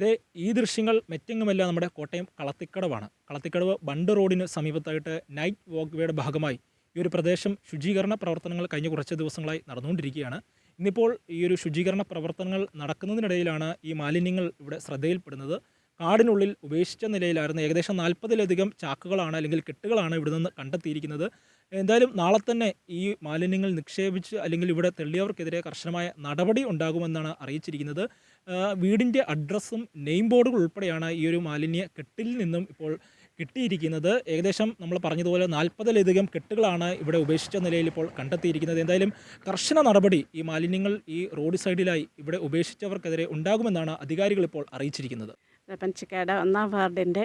ദേ ഈ ദൃശ്യങ്ങൾ മറ്റെങ്ങുമല്ല നമ്മുടെ കോട്ടയം കളത്തിക്കടവാണ്. കളത്തിക്കടവ് ബണ്ട് റോഡിന് സമീപത്തായിട്ട് നൈറ്റ് വോക്ക്വേയുടെ ഭാഗമായി ഈ ഒരു പ്രദേശം ശുചീകരണ പ്രവർത്തനങ്ങൾ കഴിഞ്ഞ കുറച്ച് ദിവസങ്ങളായി നടന്നുകൊണ്ടിരിക്കുകയാണ്. ഇന്നിപ്പോൾ ഈ ഒരു ശുചീകരണ പ്രവർത്തനങ്ങൾ നടക്കുന്നതിനിടയിലാണ് ഈ മാലിന്യങ്ങൾ ഇവിടെ ശ്രദ്ധയിൽപ്പെടുന്നത്. കാടിനുള്ളിൽ ഉപേക്ഷിച്ച നിലയിലായിരുന്നു ഏകദേശം നാൽപ്പതിലധികം ചാക്കുകളാണ് അല്ലെങ്കിൽ കെട്ടുകളാണ് ഇവിടെ നിന്ന് കണ്ടെത്തിയിരിക്കുന്നത്. എന്തായാലും നാളെ തന്നെ ഈ മാലിന്യങ്ങൾ നിക്ഷേപിച്ച് അല്ലെങ്കിൽ ഇവിടെ തെള്ളിയവർക്കെതിരെ കർശനമായ നടപടി ഉണ്ടാകുമെന്നാണ് അറിയിച്ചിരിക്കുന്നത്. വീടിന്റെ അഡ്രസ്സും നെയിം ബോർഡുകൾ ഉൾപ്പെടെയാണ് ഈ ഒരു മാലിന്യ കെട്ടിൽ നിന്നും ഇപ്പോൾ കിട്ടിയിരിക്കുന്നത്. ഏകദേശം നമ്മൾ പറഞ്ഞതുപോലെ നാൽപ്പതിലധികം കെട്ടുകളാണ് ഇവിടെ ഉപേക്ഷിച്ച നിലയിൽ ഇപ്പോൾ കണ്ടെത്തിയിരിക്കുന്നത്. എന്തായാലും കർശന നടപടി ഈ മാലിന്യങ്ങൾ ഈ റോഡ് സൈഡിലായി ഇവിടെ ഉപേക്ഷിച്ചവർക്കെതിരെ ഉണ്ടാകുമെന്നാണ് അധികാരികൾ ഇപ്പോൾ അറിയിച്ചിരിക്കുന്നത്. പഞ്ചക്കാട് ഒന്നാം വാർഡിന്റെ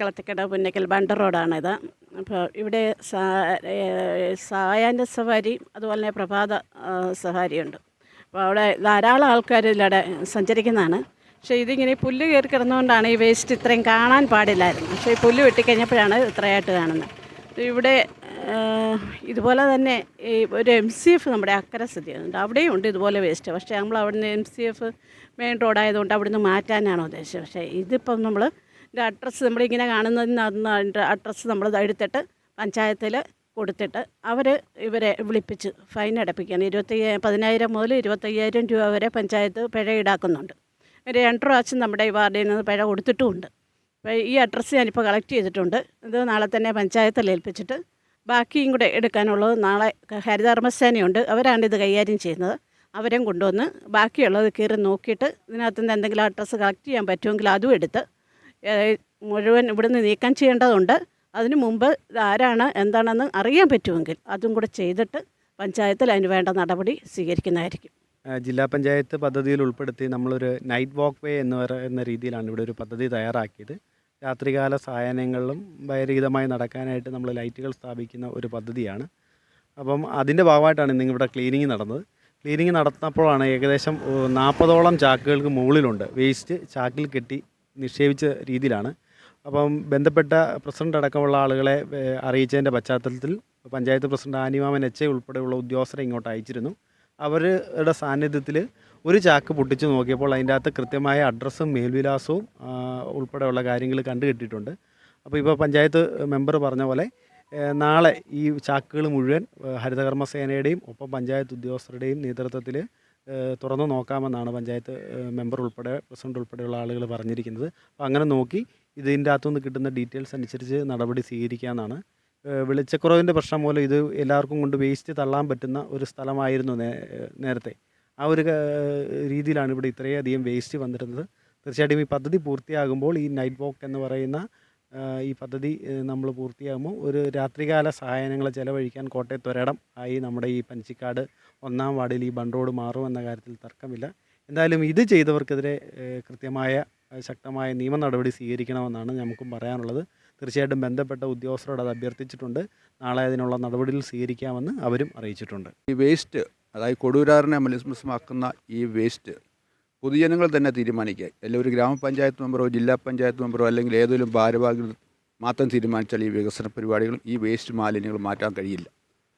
കളത്തിക്കട പുന്നക്കൽ ബണ്ടർ റോഡാണിത്. അപ്പോൾ ഇവിടെ സായാന്റെ സവാരി അതുപോലെ തന്നെ പ്രഭാത സഫാരിയുണ്ട് അപ്പോൾ അവിടെ ധാരാളം ആൾക്കാർ ഇതിലൂടെ സഞ്ചരിക്കുന്നതാണ്. പക്ഷേ ഇതിങ്ങനെ പുല്ല് കയറി കിടന്നുകൊണ്ടാണ് ഈ വേസ്റ്റ് ഇത്രയും കാണാൻ പാടില്ലായിരുന്നു. പക്ഷേ ഈ പുല്ല് വെട്ടിക്കഴിഞ്ഞപ്പോഴാണ് ഇത്രയായിട്ട് കാണുന്നത്. ഇവിടെ ഇതുപോലെ തന്നെ ഈ ഒരു എം സി എഫ് നമ്മുടെ അക്കരെ സ്ഥിതി ഉണ്ട് അവിടെയും ഉണ്ട് ഇതുപോലെ വേസ്റ്റ്. പക്ഷേ നമ്മൾ അവിടുന്ന് എം സി എഫ് മെയിൻ റോഡായതുകൊണ്ട് അവിടുന്ന് മാറ്റാനാണ് ഉദ്ദേശിച്ചത് പക്ഷേ ഇതിപ്പം നമ്മൾ ഇതിന്റെ അഡ്രസ്സ് നമ്മളിങ്ങനെ കാണുന്നതിന് അഡ്രസ്സ് നമ്മൾ എടുത്തിട്ട് പഞ്ചായത്തിൽ കൊടുത്തിട്ട് അവർ ഇവരെ വിളിപ്പിച്ച് ഫൈൻ അടപ്പിക്കുകയാണ്. ഇരുപത്തി പതിനായിരം മുതൽ ഇരുപത്തയ്യായിരം രൂപ വരെ പഞ്ചായത്ത് പിഴ ഈടാക്കുന്നുണ്ട്. ഒരു രണ്ട് പ്രാവശ്യം നമ്മുടെ ഈ വാർഡിൽ നിന്ന് പിഴ കൊടുത്തിട്ടുമുണ്ട്. അപ്പോൾ ഈ അഡ്രസ്സ് ഞാനിപ്പോൾ കളക്ട് ചെയ്തിട്ടുണ്ട്. ഇത് നാളെ തന്നെ പഞ്ചായത്തിൽ ഏൽപ്പിച്ചിട്ട് ബാക്കിയും കൂടെ എടുക്കാനുള്ളത് നാളെ ഹരിതകർമ്മസേനയുണ്ട്. അവരാണ് ഇത് കൈകാര്യം ചെയ്യുന്നത്. അവരെയും കൊണ്ടുവന്ന് ബാക്കിയുള്ളത് കയറി നോക്കിയിട്ട് ഇതിനകത്തുനിന്ന് എന്തെങ്കിലും അഡ്രസ്സ് കളക്ട് ചെയ്യാൻ പറ്റുമെങ്കിൽ അതും എടുത്ത് മുഴുവൻ ഇവിടുന്ന് നീക്കം ചെയ്യേണ്ടതുണ്ട്. അതിനു മുമ്പ് ഇതാരാണ് എന്താണെന്ന് അറിയാൻ പറ്റുമെങ്കിൽ അതും കൂടെ ചെയ്തിട്ട് പഞ്ചായത്തിൽ അതിന് വേണ്ട നടപടി സ്വീകരിക്കുന്നതായിരിക്കും. ജില്ലാ പഞ്ചായത്ത് പദ്ധതിയിൽ ഉൾപ്പെടുത്തി നമ്മളൊരു നൈറ്റ് വാക്ക് വേ എന്ന് പറയുന്ന രീതിയിലാണ് ഇവിടെ ഒരു പദ്ധതി തയ്യാറാക്കിയത്. രാത്രികാല സായാഹ്നങ്ങളിലും ഭയരഹിതമായി നടക്കാനായിട്ട് നമ്മൾ ലൈറ്റുകൾ സ്ഥാപിക്കുന്ന ഒരു പദ്ധതിയാണ്. അപ്പം അതിന്റെ ഭാഗമായിട്ടാണ് ഇന്ന് ഇവിടെ ക്ലീനിങ് നടന്നത്. ക്ലീനിങ് നടന്നപ്പോഴാണ് ഏകദേശം നാൽപ്പതോളം ചാക്കുകൾക്ക് മുകളിലുണ്ട്. വേസ്റ്റ് ചാക്കിൽ കെട്ടി നിക്ഷേപിച്ച രീതിയിലാണ്. അപ്പം ബന്ധപ്പെട്ട പ്രസിഡന്റ് അടക്കമുള്ള ആളുകളെ അറിയിച്ചതിന്റെ പശ്ചാത്തലത്തിൽ പഞ്ചായത്ത് പ്രസിഡന്റ് ആനിമാമൻ എച്ച് ഉൾപ്പെടെയുള്ള ഉദ്യോഗസ്ഥരെ ഇങ്ങോട്ട് അയച്ചിരുന്നു. അവരുടെ സാന്നിധ്യത്തിൽ ഒരു ചാക്ക് പൊട്ടിച്ച് നോക്കിയപ്പോൾ അതിന്റെ അകത്ത് കൃത്യമായ അഡ്രസ്സും മേൽവിലാസവും ഉൾപ്പെടെയുള്ള കാര്യങ്ങൾ കണ്ടുകിട്ടിയിട്ടുണ്ട്. അപ്പോൾ ഇപ്പോൾ പഞ്ചായത്ത് മെമ്പർ പറഞ്ഞ പോലെ നാളെ ഈ ചാക്കുകൾ മുഴുവൻ ഹരിതകർമ്മസേനയുടെയും ഹരിതകർമ്മ സേനയുടെയും ഒപ്പം പഞ്ചായത്ത് ഉദ്യോഗസ്ഥരുടെയും നേതൃത്വത്തിൽ തുറന്നു നോക്കാമെന്നാണ് പഞ്ചായത്ത് മെമ്പർ ഉൾപ്പെടെ പ്രസിഡന്റ് ഉൾപ്പെടെയുള്ള ആളുകൾ പറഞ്ഞിരിക്കുന്നത്. അപ്പോൾ അങ്ങനെ നോക്കി ഇതിന്റെ അകത്തുനിന്ന് കിട്ടുന്ന ഡീറ്റെയിൽസ് അനുസരിച്ച് നടപടി സ്വീകരിക്കാമെന്നാണ്. വെളിച്ചക്കുറവിന്റെ പ്രശ്നം മൂലം ഇത് എല്ലാവർക്കും കൊണ്ട് വേസ്റ്റ് തള്ളാൻ പറ്റുന്ന ഒരു സ്ഥലമായിരുന്നു നേരത്തെ. ആ ഒരു രീതിയിലാണ് ഇവിടെ ഇത്രയധികം വേസ്റ്റ് വന്നിരുന്നത്. തീർച്ചയായിട്ടും ഈ പദ്ധതി പൂർത്തിയാകുമ്പോൾ ഈ നൈറ്റ് വോക്ക് എന്ന് പറയുന്ന ഈ പദ്ധതി നമ്മൾ പൂർത്തിയാകുമ്പോൾ ഒരു രാത്രികാല സഹായങ്ങൾ ചെലവഴിക്കാൻ കോട്ടയത്ത് ഒരിടം ആയി നമ്മുടെ ഈ പഞ്ചിക്കാട് ഒന്നാം വാർഡിൽ ഈ ബണ്ട് റോഡ് മാറുമെന്ന കാര്യത്തിൽ തർക്കമില്ല. എന്തായാലും ഇത് ചെയ്തവർക്കെതിരെ കൃത്യമായ ശക്തമായ നിയമ നടപടി സ്വീകരിക്കണമെന്നാണ് നമുക്കും പറയാനുള്ളത്. തീർച്ചയായിട്ടും ബന്ധപ്പെട്ട ഉദ്യോഗസ്ഥരോട് അത് അഭ്യർത്ഥിച്ചിട്ടുണ്ട്. നാളെ അതിനുള്ള നടപടികൾ സ്വീകരിക്കാമെന്ന് അവരും അറിയിച്ചിട്ടുണ്ട്. ഈ വേസ്റ്റ് അതായത് കൊടൂരാറിനെ മലിസ്മസമാക്കുന്ന ഈ വേസ്റ്റ് പൊതുജനങ്ങൾ തന്നെ തീരുമാനിക്കുക. അല്ലെങ്കിൽ ഒരു ഗ്രാമപഞ്ചായത്ത് മെമ്പറോ ജില്ലാ പഞ്ചായത്ത് മെമ്പറോ അല്ലെങ്കിൽ ഏതെങ്കിലും ഭാരവാഹികൾ മാത്രം തീരുമാനിച്ചാൽ ഈ വികസന പരിപാടികളും ഈ വേസ്റ്റ് മാലിന്യങ്ങൾ മാറ്റാൻ കഴിയില്ല.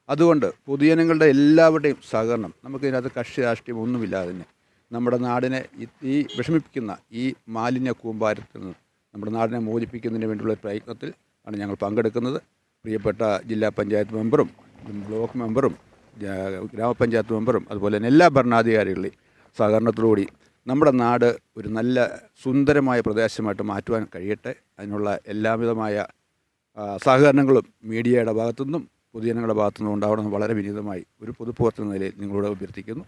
അതുകൊണ്ട് പൊതുജനങ്ങളുടെ എല്ലാവരുടെയും സഹകരണം നമുക്കിതിനകത്ത് കക്ഷി രാഷ്ട്രീയം ഒന്നുമില്ലാതെ തന്നെ നമ്മുടെ നാടിനെ ഈ- വിഷമിപ്പിക്കുന്ന ഈ മാലിന്യ കൂമ്പാരത്തിൽ നിന്ന് നമ്മുടെ നാടിനെ മോചിപ്പിക്കുന്നതിന് വേണ്ടിയുള്ള പ്രയത്നത്തിൽ ആണ് ഞങ്ങൾ പങ്കെടുക്കുന്നത്. പ്രിയപ്പെട്ട ജില്ലാ പഞ്ചായത്ത് മെമ്പറും ബ്ലോക്ക് മെമ്പറും ഗ്രാമപഞ്ചായത്ത് മെമ്പറും അതുപോലെ തന്നെ എല്ലാ ഭരണാധികാരികളുടെയും സഹകരണത്തോടുകൂടി നമ്മുടെ നാട് ഒരു നല്ല സുന്ദരമായ പ്രദേശമായിട്ട് മാറ്റുവാൻ കഴിയട്ടെ. അതിനുള്ള എല്ലാവിധമായ സഹകരണങ്ങളും മീഡിയയുടെ ഭാഗത്തു നിന്നും പൊതുജനങ്ങളുടെ ഭാഗത്തു നിന്നും ഉണ്ടാവണമെന്ന് വളരെ വിനീതമായി ഒരു പൊതുപ്രവർത്തന നിലയിൽ നിങ്ങളോട് അഭ്യർത്ഥിക്കുന്നു.